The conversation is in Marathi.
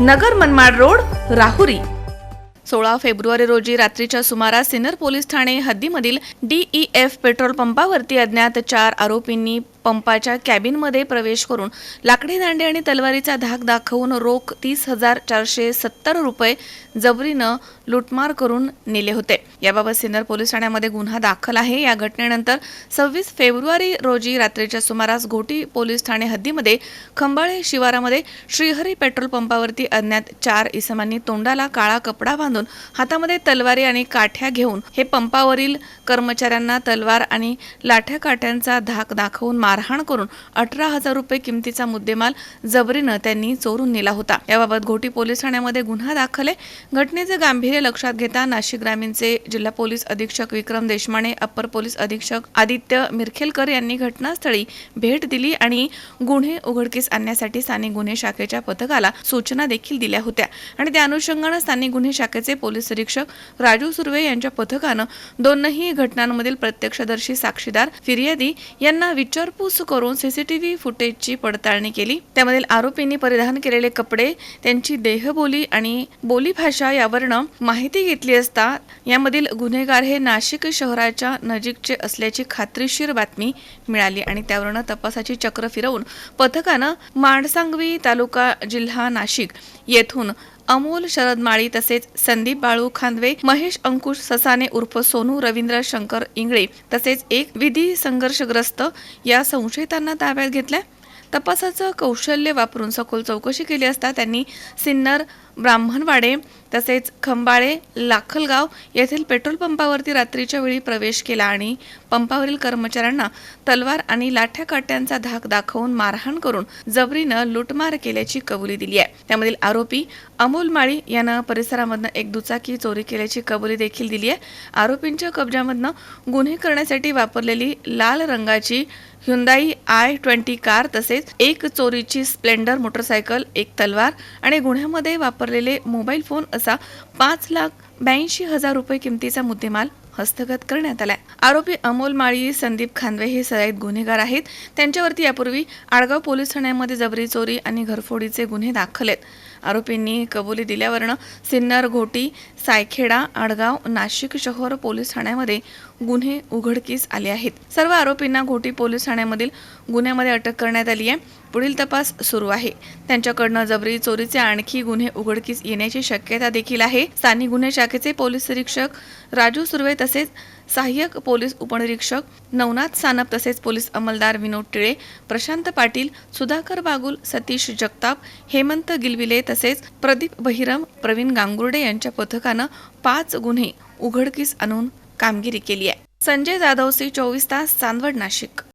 नगर मनमाड रोड राहुरी. सोळा फेब्रुवारी रोजी रात्रीच्या सुमारास सिन्नर पोलीस ठाणे हद्दीमधील डीईएफ पेट्रोल पंपावरती अज्ञात चार आरोपींनी पंपाच्या कॅबिनमध्ये प्रवेश करून लाकडी दांडे आणि तलवारीचा धाक दाखवून रोख तीस हजार चारशे सत्तर रुपये जबरीनं लुटमार करून नेले होते. याबाबत सिन्नर पोलीस ठाण्यामध्ये गुन्हा दाखल आहे. या घटनेनंतर सव्वीस फेब्रुवारी रोजी रात्रीच्या सुमारास घोटी पोलीस ठाणे हद्दीमध्ये खंबाळे शिवारामध्ये श्रीहरी पेट्रोल पंपावरती अज्ञात चार इसमांनी तोंडाला काळा कपडा बांधून हातामध्ये तलवारी आणि काठ्या घेऊन हे पंपावरील कर्मचाऱ्यांना तलवार आणि लाठ्या काठ्यांचा धाक दाखवून मारहाण करून अठरा हजार रुपये किमतीचा मुद्देमाल जबरीनं त्यांनी चोरून नेला होता. याबाबत घोटी पोलीस ठाण्यामध्ये गुन्हा दाखल आहे. घटनेचे गांभीर्य लक्षात घेता नाशिक ग्रामीणचे जिल्हा पोलीस अधीक्षक विक्रम देशमाने अप्पर पोलीस अधीक्षक आदित्य मिरखेलकर यांनी घटनास्थळी भेट दिली आणि गुन्हे उघडकीस आणण्यासाठी स्थानिक गुन्हे शाखेच्या पथकाला सूचना देखील दिल्या होत्या. आणि त्या अनुषंगानं स्थानिक गुन्हे शाखेचे पोलीस निरीक्षक राजू सुर्वे यांच्या पथकानं दोनही घटनांमधील प्रत्यक्षदर्शी साक्षीदार फिर्यादी यांना विचारपूस करून सीसीटीव्ही फुटेजची पडताळणी केली. त्यामधील आरोपींनी परिधान केलेले कपडे त्यांची देहबोली आणि बोलीभाषा यावरनं माहिती घेतली असता यामधील गुन्हेगार हे नाशिक शहराच्या नजीकचे असल्याची खात्रीशीर बातमी मिळाली आणि त्यावरनं तपासाची चक्र फिरवून पथकानं माणसांगवी तालुका जिल्हा नाशिक येथून अमोल शरद माळी तसेच संदीप बाळू खांदवे महेश अंकुश ससाने उर्फ सोनू रवींद्र शंकर इंगळे तसेच एक विधी संघर्षग्रस्त या संशयितांना ताब्यात घेतल्या. तपासाचं कौशल्य वापरून सखोल चौकशी केली असता त्यांनी सिन्नर ब्राह्मणवाडे तसेच खंबाळे लाखलगाव येथील पेट्रोल पंपावरती रात्रीच्या वेळी प्रवेश केला आणि पंपावरील कर्मचाऱ्यांना तलवार आणि लाठ्या काट्यांचा धाक दाखवून मारहाण करून जबरीनं लुटमार केल्याची कबुली दिली आहे. त्यामधील आरोपी अमोल माळी यानं परिसरामधनं एक दुचाकी चोरी केल्याची कबुली देखील दिली आहे. आरोपींच्या कब्जामधनं गुन्हे करण्यासाठी वापरलेली लाल रंगाची ह्युंदाई आय ट्वेंटी कार तसेच तसेच एक चोरीची स्प्लेंडर मोटरसायकल एक तलवार आणि गुन्ह्यामध्ये वापरलेले मोबाईल फोन असा पाच लाख ब्याऐंशी हजार रुपये किमतीचा मुद्देमाल हस्तगत करण्यात आलाय. आरोपी अमोल माळी संदीप खानवे हे सराईत गुन्हेगार आहेत. त्यांच्यावरती यापूर्वी आडगाव पोलीस ठाण्यामध्ये जबरी चोरी आणि घरफोडीचे गुन्हे दाखल आहेत. आरोपींनी कबुली दिल्यावरनं सिन्नर घोटी सायखेडा आडगाव नाशिक शहर पोलीस ठाण्यामध्ये गुन्हे उघडकीस आले आहेत. सर्व आरोपींना घोटी पोलीस ठाण्यामधील गुन्ह्यामध्ये अटक करण्यात आली आहे. पुढील तपास सुरू आहे. त्यांच्याकडनं जबरी चोरीचे आणखी गुन्हे उघडकीस येण्याची शक्यता देखील आहे. स्थानिक गुन्हे शाखेचे पोलीस निरीक्षक राजू सुर्वे तसेच सहाय्यक पोलीस उपनिरीक्षक नवनाथ सानप तसेच पोलीस अंमलदार विनोद टिळे प्रशांत पाटील सुधाकर बागुल सतीश जगताप हेमंत गिलविले तसेच प्रदीप बहिरम प्रवीण गांगुर्डे यांच्या पथकानं पाच गुन्हे उघडकीस आणून कामगिरी केली आहे. संजय जाधव सी चोवीस तास चांदवड नाशिक.